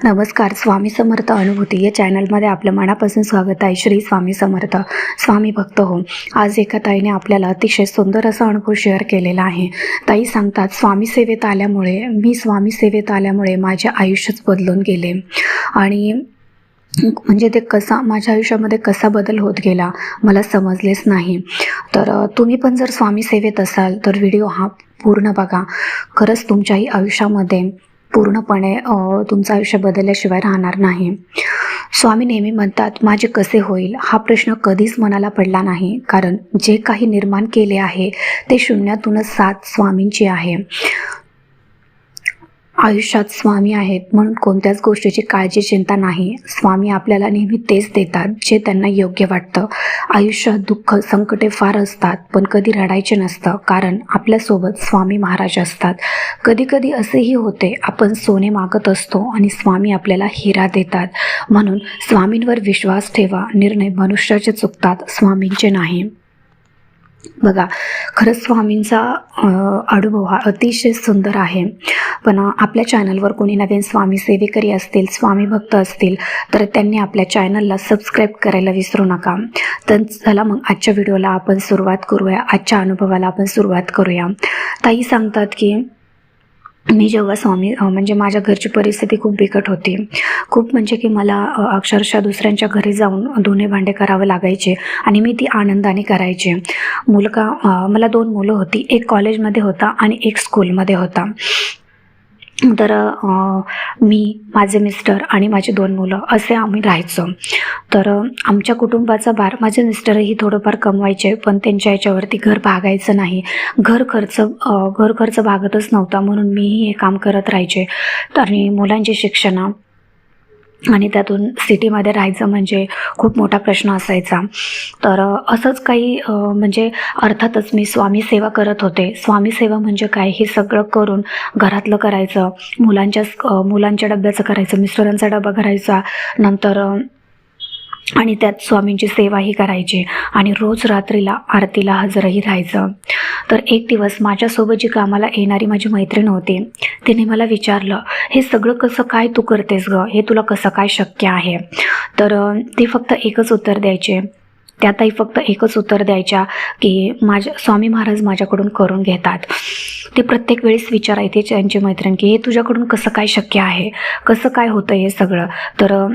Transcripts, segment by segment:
नमस्कार स्वामी समर्थ अनुभूती या चॅनलमध्ये आपलं मनापासून स्वागत आहे. श्री स्वामी समर्थ स्वामी भक्त हो. आज एका ताईने आपल्याला अतिशय सुंदर असा अनुभव शेअर केलेला आहे. ताई सांगतात स्वामी सेवेत आल्यामुळे मी स्वामी सेवेत आल्यामुळे माझे आयुष्यच बदलून गेले. आणि म्हणजे ते कसा माझ्या आयुष्यामध्ये कसा बदल होत गेला मला समजलेच नाही. तर तुम्ही पण जर स्वामी सेवेत असाल तर व्हिडिओ हा पूर्ण बघा. खरंच तुमच्याही आयुष्यामध्ये पूर्णपणे तुमचं आयुष्य बदलल्याशिवाय राहणार नाही. स्वामी नेहमी म्हणतात माझे कसे होईल? हा प्रश्न कधीच मनाला पडला नाही. कारण जे काही निर्माण केले आहे ते शून्यातूनच सात स्वामींची आहे. आयुष्यात स्वामी आहेत म्हणून कोणत्याच गोष्टीची काळजी चिंता नाही. स्वामी आपल्याला नेहमी तेच देतात जे त्यांना योग्य वाटतं. आयुष्यात दुःख संकटे फार असतात पण कधी रडायचे नसतं कारण आपल्यासोबत स्वामी महाराज असतात. कधी कधी असेही होते आपण सोने मागत असतो आणि स्वामी आपल्याला हिरा देतात. म्हणून स्वामींवर विश्वास ठेवा निर्णय मनुष्याचे चुकतात स्वामींचे नाही. बघा खरंच स्वामींचा अनुभव हा अतिशय सुंदर आहे. पण आपल्या चॅनलवर कोणी नवीन स्वामी सेवेकरी असतील स्वामी भक्त असतील तर त्यांनी आपल्या चॅनलला सबस्क्राईब करायला विसरू नका. तर चला मग आजच्या व्हिडिओला आपण सुरुवात करूया आजच्या अनुभवाला आपण सुरुवात करूया. ताई सांगतात की मी जेव्हा स्वामी म्हणजे माझ्या घरची परिस्थिती खूप बिकट होती. खूप म्हणजे की मला अक्षरशः दुसऱ्यांच्या घरी जाऊन धुणे भांडे करावं लागायचे आणि मी ती आनंदाने करायचे. मुलगा मला दोन मुलं होती. एक कॉलेजमध्ये होता आणि एक स्कूलमध्ये होता. तर मी माझे मिस्टर आणि माझे दोन मुलं असे आम्ही राहायचो. तर आमच्या कुटुंबाचा भार माझे मिस्टरही थोडंफार कमवायचे पण त्यांच्या याच्यावरती घर भागायचं नाही. घर खर्च घर खर्च भागतच नव्हता म्हणून मीही हे काम करत राहायचे. आणि मुलांचे शिक्षणं आणि त्यातून सिटीमध्ये राहायचं म्हणजे खूप मोठा प्रश्न असायचा. तर असंच काही म्हणजे अर्थातच मी स्वामी सेवा करत होते. स्वामी सेवा म्हणजे काय? हे सगळं करून घरातलं करायचं. मुलांच्या मुलांच्या डब्याचं करायचं मिस्टरांचा डबा करायचा. नंतर आणि त्यात स्वामींची सेवाही करायची आणि रोज रात्रीला आरतीला हजरही राहायचं. तर एक दिवस माझ्यासोबत जी कामाला येणारी माझी मैत्रीण होती तिने मला विचारलं हे सगळं कसं काय तू करतेस गं? हे तुला कसं काय शक्य आहे? तर ती फक्त एकच उत्तर द्यायचे. त्यातही फक्त एकच उत्तर द्यायच्या की माझ्या स्वामी महाराज माझ्याकडून करून घेतात. ते प्रत्येक वेळेस विचारायचे त्यांची मैत्रीण की हे तुझ्याकडून कसं काय शक्य आहे? कसं काय होतं हे सगळं? तर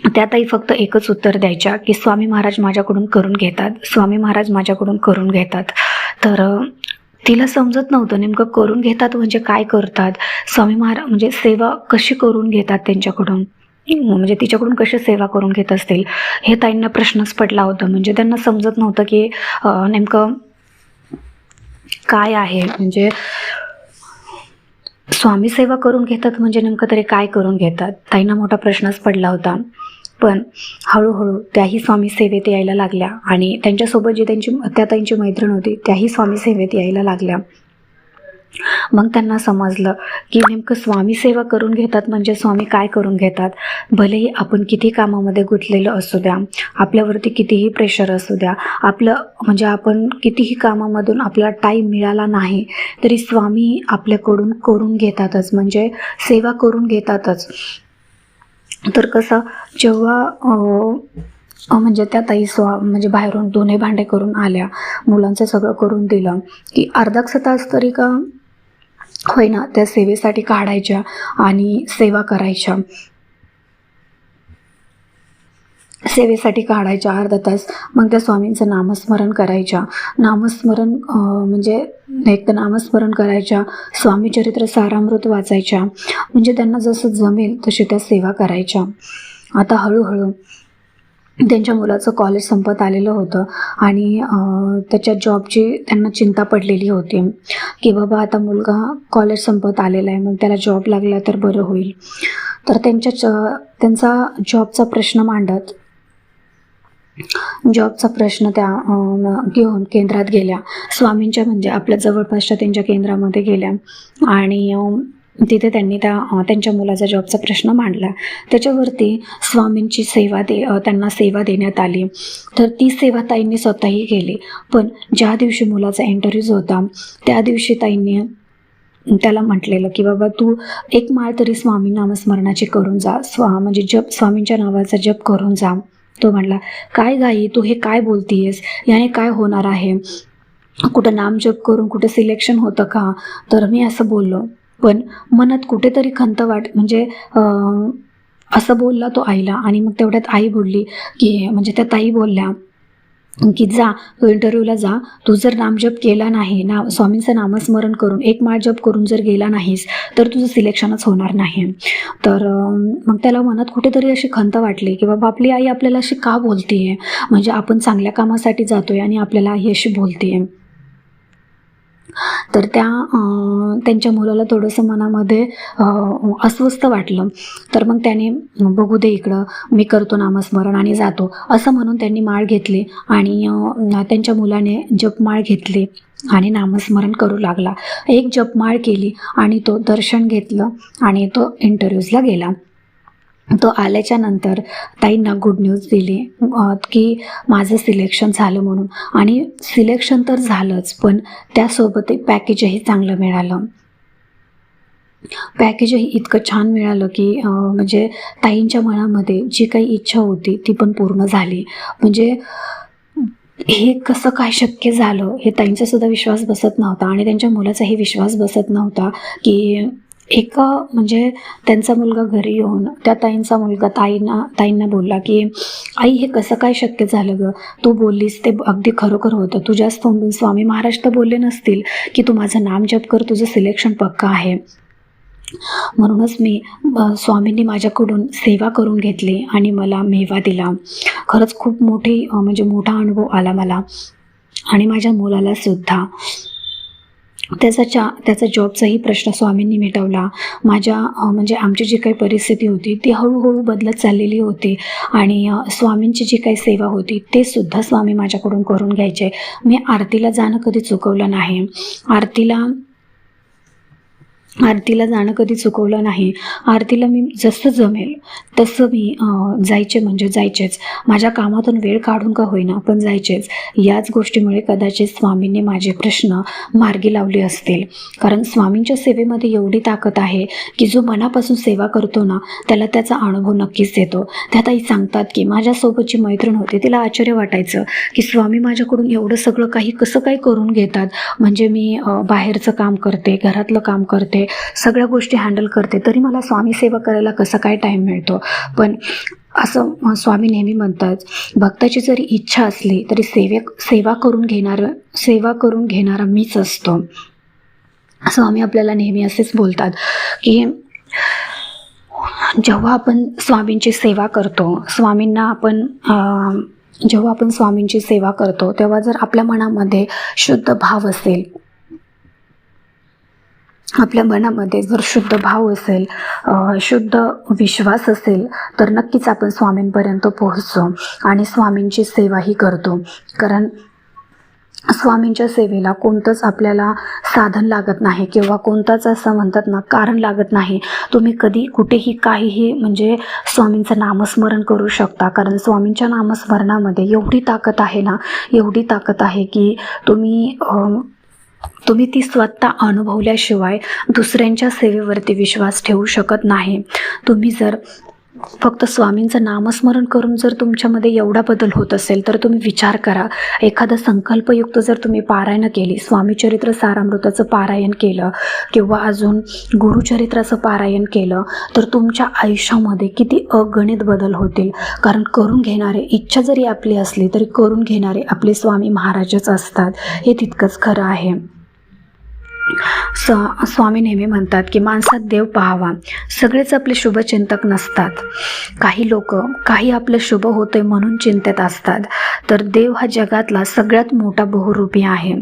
त्यातही फक्त एकच उत्तर द्यायच्या की स्वामी महाराज माझ्याकडून करून घेतात. स्वामी महाराज माझ्याकडून करून घेतात. तर तिला समजत नव्हतं नेमकं करून घेतात म्हणजे काय करतात. स्वामी महाराज म्हणजे सेवा कशी करून घेतात त्यांच्याकडून? म्हणजे तिच्याकडून कशी सेवा करून घेत असतील? हे ताईंना प्रश्नच पडला होता. म्हणजे त्यांना समजत नव्हतं की नेमकं काय आहे. म्हणजे स्वामी सेवा करून घेतात म्हणजे नेमकं तरी काय करून घेतात? ताईंना मोठा प्रश्नच पडला होता. पण हळूहळू त्याही स्वामी सेवेत यायला लागल्या. आणि त्यांच्यासोबत जी त्यांची त्या त्यांची मैत्रीण होती त्याही स्वामी सेवेत यायला लागल्या. मग त्यांना समजलं की नेमकं स्वामी सेवा करून घेतात म्हणजे स्वामी काय करून घेतात? भलेही आपण किती कामामध्ये गुंतलेलं असू द्या आपल्यावरती कितीही प्रेशर असू द्या आपलं म्हणजे आपण कितीही कामामधून आपला टाईम मिळाला नाही तरी स्वामी आपल्याकडून करून घेतातच म्हणजे सेवा करून घेतातच. तर कसं जेव्हा म्हणजे त्या ताई स्वा म्हणजे बाहेरून दोन्ही भांडे करून आल्या मुलांचं सगळं करून दिलं की अर्धा तास तरी का होईना त्या सेवेसाठी काढायच्या आणि सेवा करायच्या. सेवेसाठी काढायच्या अर्धा तास. मग त्या स्वामींचं नामस्मरण करायच्या. नामस्मरण म्हणजे एक तर नामस्मरण करायच्या स्वामीचरित्र सारामृत वाचायच्या. म्हणजे त्यांना जसं जमेल तशी त्या सेवा करायच्या. आता हळूहळू त्यांच्या मुलाचं कॉलेज संपत आलेलं होतं आणि त्याच्या जॉबची त्यांना चिंता पडलेली होती. की बाबा आता मुलगा कॉलेज संपत आलेला आहे मग त्याला जॉब लागला तर बरं होईल. तर त्यांच्या च त्यांचा जॉबचा प्रश्न मांडत जॉबचा प्रश्न त्या घेऊन केंद्रात गेल्या. स्वामींच्या म्हणजे आपल्या जवळपासच्या त्यांच्या केंद्रामध्ये गेल्या. आणि तिथे त्यांनी त्या त्यांच्या मुलाचा जॉबचा प्रश्न मांडला. त्याच्यावरती स्वामींची सेवा दे त्यांना सेवा देण्यात आली. तर ती सेवा ताईंनी स्वतःही केली. पण ज्या दिवशी मुलाचा इंटरव्ह्यूज होता त्या दिवशी ताईंनी त्याला म्हटलेलं की बाबा तू एक माळ तरी स्वामी नामस्मरणाची करून जा. स्वा म्हणजे जप स्वामींच्या नावाचा जप करून जा. तो म्हणला काय गाई तू हे काय बोलतीयस? याने काय होणार आहे? कुठं नामजप करून कुठं सिलेक्शन होतं का? तर मी असं बोललो. पण मनात कुठेतरी खंत वाट म्हणजे असं बोलला तो आईला आणि मग तेवढ्यात आई बोलली की म्हणजे त्या ताई बोलल्या की जा तू इंटरव्ह्यूला जा. तू जर नामजप केला नाही ना स्वामींचं नामस्मरण करून एक माळ जप करून जर गेला नाहीस तर तुझं सिलेक्शनच होणार नाही. तर मग त्याला मनात कुठेतरी अशी खंत वाटली की बाबा आपली आई आपल्याला अशी का बोलतीये? म्हणजे आपण चांगल्या कामासाठी जातोय आणि आपल्याला आई अशी बोलतीये. तर त्या त्यांच्या मुलाला थोडंसं मनामध्ये अस्वस्थ वाटलं. तर मग त्याने बघू दे इकडं मी करतो नामस्मरण आणि जातो. असं म्हणून त्यांनी माळ घेतली आणि त्यांच्या मुलाने जपमाळ घेतली आणि नामस्मरण करू लागला. एक जपमाळ केली आणि तो दर्शन घेतलं आणि तो इंटरव्ह्यूजला गेला. तो आल्याच्यानंतर ताईंना गुड न्यूज दिली की माझं सिलेक्शन झालं म्हणून. आणि सिलेक्शन तर झालंच पण त्यासोबत एक पॅकेजही चांगलं मिळालं. पॅकेजही इतकं छान मिळालं की म्हणजे ताईंच्या मनामध्ये जी काही इच्छा होती ती पण पूर्ण झाली. म्हणजे हे कसं काय शक्य झालं हे ताईंचा सुद्धा विश्वास बसत नव्हता. आणि त्यांच्या मुलाचाही विश्वास बसत नव्हता की एका म्हणजे त्यांचा मुलगा घरी येऊन त्या ताईंचा मुलगा ताईंना ताईंना बोलला की आई हे कसं काय शक्य झालं गं? तू बोललीस ते अगदी खरोखर होतं. तुझ्याच तोंडून स्वामी महाराज तर बोलले नसतील की तू माझं नाम जप कर तुझं सिलेक्शन पक्का आहे. म्हणूनच मी स्वामींनी माझ्याकडून सेवा करून घेतली आणि मला मेवा दिला. खरंच खूप मोठी म्हणजे मोठा अनुभव आला मला. आणि माझ्या मुलाला सुद्धा. त्याचा चा त्याचा जॉबचाही प्रश्न स्वामींनी मिटवला. माझ्या म्हणजे आमची जी काही परिस्थिती होती ती हळूहळू बदलत चाललेली होती. आणि स्वामींची जी काही सेवा होती ते सुद्धा स्वामी माझ्याकडून करून घ्यायचे. मी आरतीला जाणं कधी चुकवलं नाही. आरतीला आरतीला जाणं कधी चुकवलं नाही. आरतीला मी जसं जमेल तसं मी जायचे म्हणजे जायचेच. माझ्या कामातून वेळ काढून का होईना पण जायचेच. याच गोष्टीमुळे कदाचित स्वामींनी माझे प्रश्न मार्गी लावले असतील. कारण स्वामींच्या सेवेमध्ये एवढी ताकद आहे की जो मनापासून सेवा करतो ना त्याला त्याचा अनुभव नक्कीच देतो. त्या ताई सांगतात की माझ्यासोबतची मैत्रीण होती तिला आश्चर्य वाटायचं की स्वामी माझ्याकडून एवढं सगळं काही कसं काय करून घेतात. म्हणजे मी बाहेरचं काम करते घरातलं काम करते सगळ्या गोष्टी हँडल करते तरी मला स्वामी सेवा करायला कसं काय टाईम मिळतो? पण असं स्वामी नेहमी म्हणतात भक्ताची जरी इच्छा असली तरी सेवेक सेवा करून घेणारं सेवा करून घेणारा मीच असतो. स्वामी आपल्याला नेहमी असेच बोलतात की जेव्हा आपण स्वामींची सेवा करतो स्वामींना आपण जेव्हा आपण स्वामींची सेवा करतो तेव्हा जर आपल्या मनामध्ये शुद्ध भाव असेल आपल्या मनामध्ये जर शुद्ध भाव असेल शुद्ध विश्वास असेल तर नक्कीच आपण स्वामींपर्यंत पोहोचतो आणि स्वामींची सेवाही करतो. कारण स्वामींच्या सेवेला कोणतंच आपल्याला साधन लागत नाही किंवा कोणताच असं म्हणतात ना कारण लागत नाही. तुम्ही कधी कुठेही काहीही म्हणजे स्वामींचं नामस्मरण करू शकता. कारण स्वामींच्या नामस्मरणामध्ये एवढी ताकद आहे ना एवढी ताकद आहे की तुम्ही तुम्ही ती स्वतः अनुभवल्याशिवाय दुसऱ्यांच्या सेवेवरती विश्वास ठेवू शकत नाही. तुम्ही जर फक्त स्वामींचं नामस्मरण करून जर तुमच्यामध्ये एवढा बदल होत असेल तर तुम्ही विचार करा. एखादं संकल्पयुक्त जर तुम्ही पारायण केली स्वामीचरित्र सारामृताचं पारायण केलं किंवा अजून गुरुचरित्राचं पारायण केलं तर तुमच्या आयुष्यामध्ये किती अगणित बदल होतील. कारण करून घेणारे इच्छा जरी आपली असली तरी करून घेणारे आपले स्वामी महाराजच असतात. हे तितकंच खरं आहे. स्वामी नेहमी म्हणतात की माणसात देव पाहावा. सगळेच आपले शुभचिंतक नसतात. काही लोक काही आपलं शुभ होतंय म्हणून चिंतेत असतात. तर देव हा जगातला सगळ्यात मोठा बहुरूपी आहे.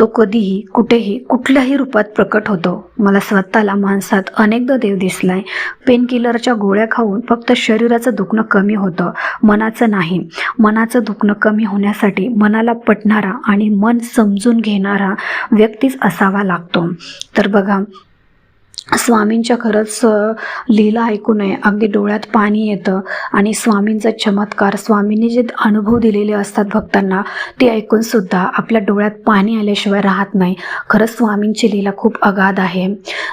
तो कधीही कुठेही कुठल्याही रूपात प्रकट होतो. मला स्वतःला माणसात अनेकदा देव दिसलाय. पेनकिलरच्या गोळ्या खाऊन फक्त शरीराचं दुखणं कमी होतं. मनाचं नाही. मनाचं दुखणं कमी होण्यासाठी मनाला पटणारा आणि मन समजून घेणारा व्यक्तीच असावा लागतो. तर बघा स्वामींच्या खरंच लीला ऐकू नये. अगदी डोळ्यात पाणी येतं आणि स्वामींचा चमत्कार स्वामींनी जे अनुभव दिलेले असतात भक्तांना ते ऐकून सुद्धा आपल्या डोळ्यात पाणी आल्याशिवाय राहत नाही. खरंच स्वामींची लीला खूप अगाध आहे.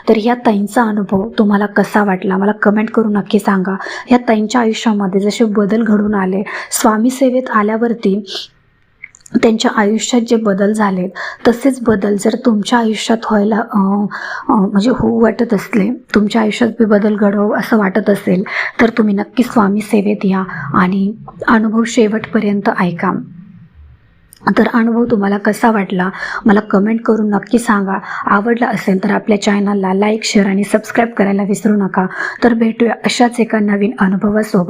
तर या ताईंचा अनुभव तुम्हाला कसा वाटला? मला कमेंट करून नक्की सांगा. या ताईंच्या आयुष्यामध्ये जसे बदल घडून आले स्वामी सेवेत आल्यावरती त्यांच्या आयुष्यात जे बदल झाले तसेच बदल जर तुमच्या आयुष्यात व्हायला म्हणजे होऊ वाटत असले तुमच्या आयुष्यात बी बदल घडव असं वाटत असेल तर तुम्ही नक्की स्वामी सेवेत या आणि अनुभव शेवटपर्यंत ऐका. तर अनुभव तुम्हाला कसा वाटला मला कमेंट करून नक्की सांगा. आवडला असेल तर आपल्या चॅनलला लाईक शेअर आणि सबस्क्राईब करायला विसरू नका. तर भेटूया अशाच एका नवीन अनुभवासोबत.